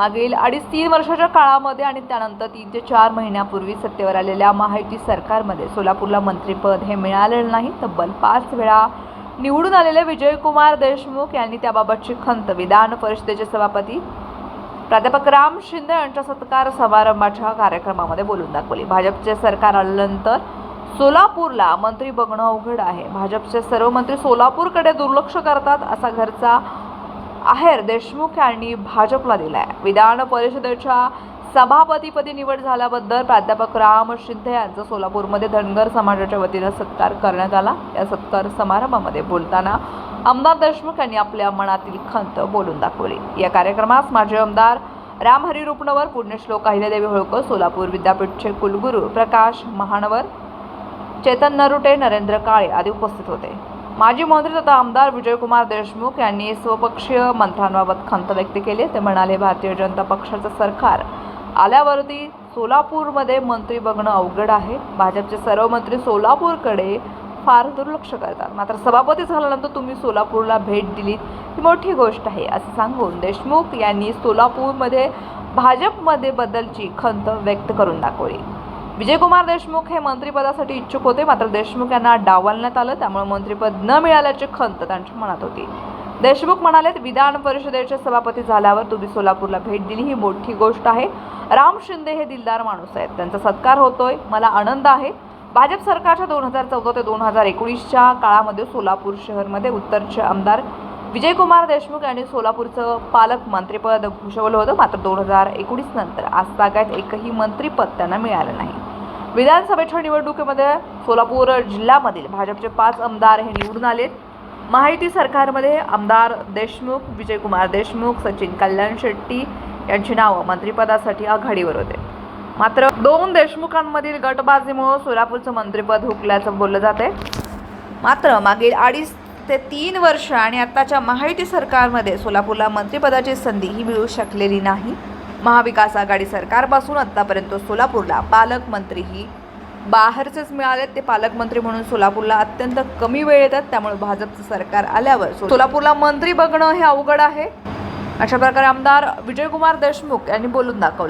मागील अडीच तीन वर्षाच्या काळामध्ये आणि त्यानंतर तीन ते चार महिन्यापूर्वी सत्तेवर आलेल्या महायुती सरकारमध्ये सोलापूरला मंत्रिपद हे मिळालेलं नाही. तब्बल पाच वेळा निवडून आलेले विजयकुमार देशमुख यांनी त्याबाबतची खंत विधान परिषदेचे सभापती प्राध्यापक राम शिंदे यांच्या सत्कार समारंभाच्या कार्यक्रमामध्ये बोलून दाखवली. भाजपचे सरकार आल्यानंतर सोलापूरला मंत्री बघणं अवघड आहे. भाजपचे सर्व मंत्री सोलापूरकडे दुर्लक्ष करतात असा घरचा आहेर देशमुख यांनी भाजपला दिलाय. विधान परिषदेच्या सभापतीपदी निवड झाल्याबद्दल प्राध्यापक राम शिंदे यांचा सोलापूरमध्ये धनगर समाजाच्या वतीनं सत्कार करण्यात आला. या सत्कार समारंभामध्ये बोलताना आमदार देशमुख यांनी आपल्या मनातील खंत बोलून दाखवली. या कार्यक्रमास माजी आमदार रामहरी रुपणवर पुण्यश्लोक अहिल्यादेवी होळकर सोलापूर विद्यापीठचे कुलगुरू प्रकाश महानवर चेतन नरुटे नरेंद्र काळे आदी उपस्थित होते. माजी मंत्री तथा आमदार विजयकुमार देशमुख यांनी स्वपक्षीय मंत्र्यांबाबत खंत व्यक्त केली. ते म्हणाले भारतीय जनता पक्षाचं सरकार आल्यावरती सोलापूरमध्ये मंत्री बघणं अवघड आहे. भाजपचे सर्व मंत्री सोलापूरकडे फार दुर्लक्ष करतात. मात्र सभापती झाल्यानंतर तुम्ही सोलापूरला भेट दिलीत. ही मोठी गोष्ट आहे असं सांगून देशमुख यांनी सोलापूरमध्ये भाजपमध्ये बद्दलची खंत व्यक्त करून दाखवली. विजयकुमार देशमुख हे मंत्रिपदासाठी इच्छुक होते. मात्र देशमुख यांना डावलण्यात आलं. त्यामुळे मंत्रिपद न मिळाल्याची खंत त्यांच्या मनात होती. देशमुख म्हणाले विधान परिषदेचे सभापती झाल्यावर तुम्ही सोलापूरला भेट दिली. ही मोठी गोष्ट आहे. राम शिंदे हे दिलदार माणूस आहेत. त्यांचा सत्कार होतोय. मला आनंद आहे. भाजप सरकारच्या दोन हजार चौदा ते दोन हजार एकोणीसच्या काळामध्ये सोलापूर शहरमध्ये उत्तरचे आमदार विजयकुमार देशमुख यांनी सोलापूरचं पालक मंत्रिपद भूषवलं होतं. मात्र दोन हजार एकोणीस नंतर आज तागायत एकही मंत्रिपद त्यांना मिळालं नाही. विधानसभेच्या निवडणुकीमध्ये सोलापूर जिल्ह्यामधील भाजपचे पाच आमदार हे निवडून आलेत. महायुती सरकारमध्ये आमदार देशमुख विजयकुमार देशमुख सचिन कल्याण शेट्टी यांची नावं मंत्रिपदासाठी आघाडीवर होते. मात्र दोन देशमुखांमधील गटबाजीमुळे सोलापूरचं मंत्रिपद हुकल्याचं बोललं जाते. मात्र मागील अडीच ते तीन वर्ष आणि आत्ताच्या महायुती सरकारमध्ये सोलापूरला मंत्रिपदाची संधी ही मिळू शकलेली नाही. महाविकास आघाडी सरकारपासून आत्तापर्यंत सोलापूरला पालकमंत्रीही बाहेरचेच मिळालेत. ते पालकमंत्री म्हणून सोलापूरला अत्यंत कमी वेळ येतात. त्यामुळे भाजपचं सरकार आल्यावर सोलापूरला मंत्री बघणं हे अवघड आहे. अशा प्रकारे आमदार विजयकुमार देशमुख यांनी बोलून दाखवलं.